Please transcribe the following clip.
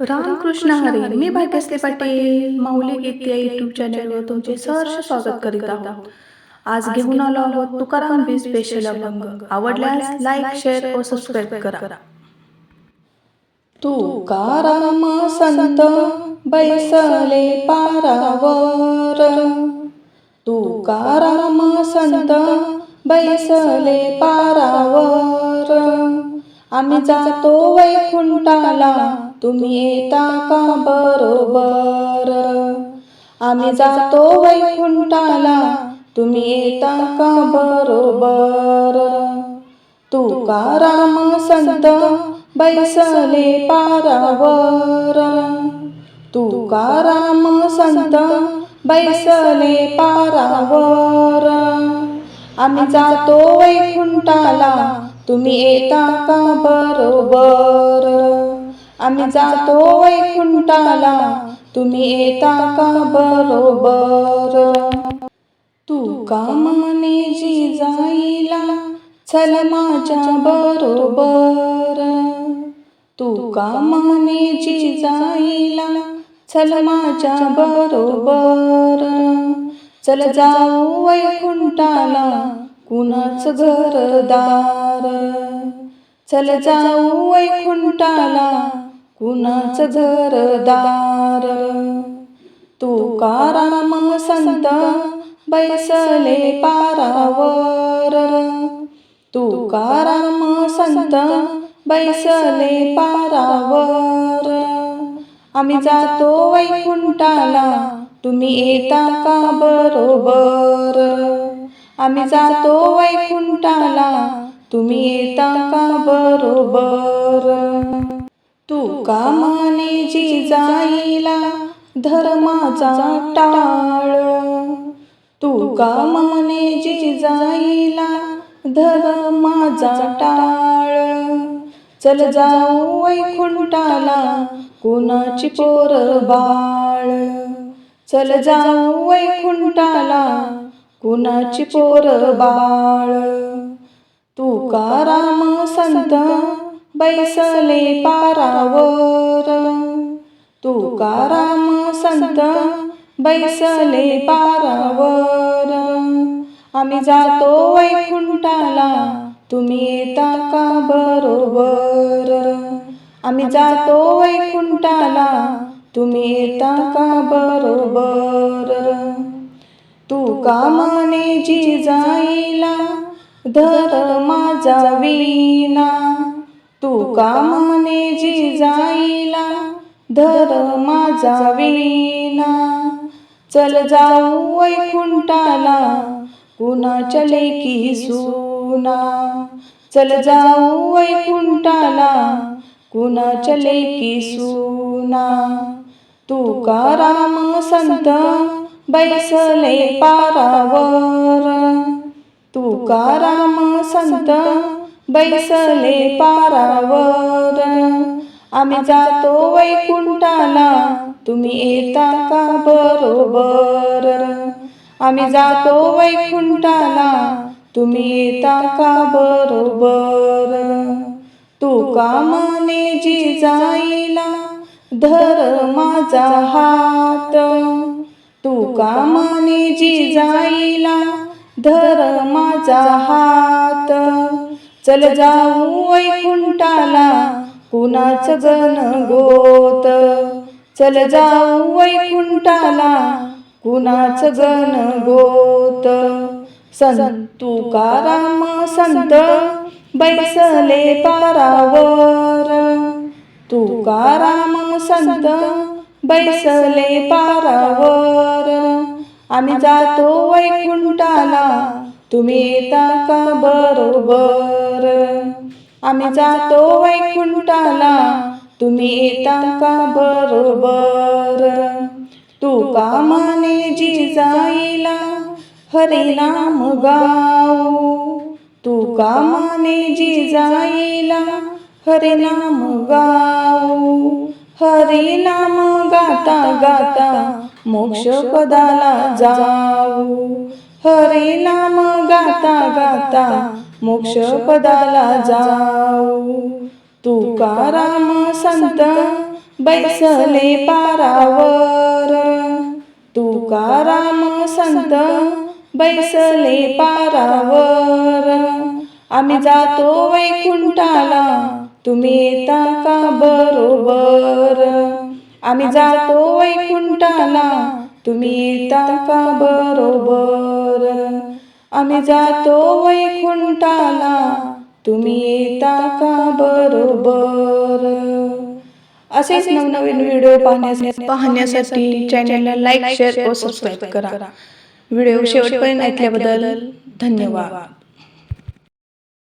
रामकृष्ण हरी मी भाग्यश्री पाटील माऊली गीत या युट्यूब चॅनलवर तुमचे सहर्ष स्वागत करीत आहोत. आज घेऊन आलो आहोत तुकाराम बी स्पेशल अभंग. आवडल्यास लाईक शेअर व सबस्क्राईब करा. तुकाराम संत बैसले पारावर. तुकाराम संत बैसले पारावर. आम्ही जातो वैकुंठाला. तुम्ही येता का बरोबर? आम्ही जातो वैकुंठाला. तुम्ही येता का बरोबर? तुकाराम संत बैसले पारावर. तुकाराम संत बैसले पारावर. आम्ही जातो वैकुंठाला. तुम्ही येता का बरोबर? आम्ही जातो वैकुंठाला. तुम्ही येता का बरोबर? तू कामाने जी जाईला चल माझ्या बरोबर. तू कामाने जी जाईला चल माझ्या बरोबर. चल जाऊ वैकुंठाला. कुणाच घरदार? चल जाऊ वैकुंठाला. कुणाच झरदार तुकाराम संत बैसले पारावर. तुकाराम संत बैसले पारावर. आम्ही जातो वैकुंठाला तुम्ही येता का बरोबर? आम्ही जातो वैकुंठाला तुम्ही येता का बरोबर? तू कामाने जी जाईला धर्माचा टाळ. तू कामाने जी जाईला धर्माचा टाळ. चल जाऊ वैकुंठाला कुणाची पोर बाळ. चल जाऊ वैकुंठाला कुणाची पोर बाळ. तुकाराम संत बैसले पारा. तुकाराम संत बैसले पारावर. आम्ही जातो वैकुंठाला तुम्ही येता का बरोबर? आम्ही जातो वैकुंठाला तुम्ही येता का बरोबर? तू कामाने जी जाईला धर माझा विना तू कामाने जी जाईला धर माझा वीणा. चल जाऊ वैकुंठाला कुणाच्या लेकी सुना. चल जाऊ वैकुंठाला कुणाच्या लेकी सुना. तुकाराम संत बैसले पारावर. तुकाराम संत बैसले पारावर. आम्ही जातो वैकुंठाला. तुम्ही येता का बरोबर? आम्ही जातो वैकुंठाला. तुम्ही येता का बरोबर? तू कामाने जी जाईला धर माझा हात. तू कामाने जी जाईला धर माझा हात. चल जाऊ वैकुंठाला. कुणाच गण गोत? चल जाऊ वैकुंठाला कुणाच गण गोत? संत तुकाराम संत? बैसले पारावर. तुकाराम संत? बैसले पारावर. आम्ही जातो वैकुंठाला तुम्ही येता का बरोबर? आम्ही जातो वैकुंठाला. तुम्ही येता का बरोबर? तू कामाने जी जाईला हरिनाम गाऊ. तू कामाने जी जाईला हरिनाम गाऊ. हरिनाम गाता गाता मोक्ष पदाला जाऊ. हरिनाम गाता गाता मोक्ष पदाला जाऊ. तुकाराम संत बैसले पारावर. तुकाराम संत बैसले पारावर. आम्ही जातो वैकुंठाला तुम्ही येता का बरोबर? आम्ही जातो वैकुंठाला तुम्ही येता का बरोबर? आम्ही जातो वैकुंठाला. तुम्ही येता का बरोबर? असेच नवनवीन व्हिडिओ पाहण्यासाठी पाहण्यासाठी चॅनलला लाईक शेअर व सबस्क्राईब करा. व्हिडिओ शेवटपर्यंत ऐकल्याबद्दल धन्यवाद.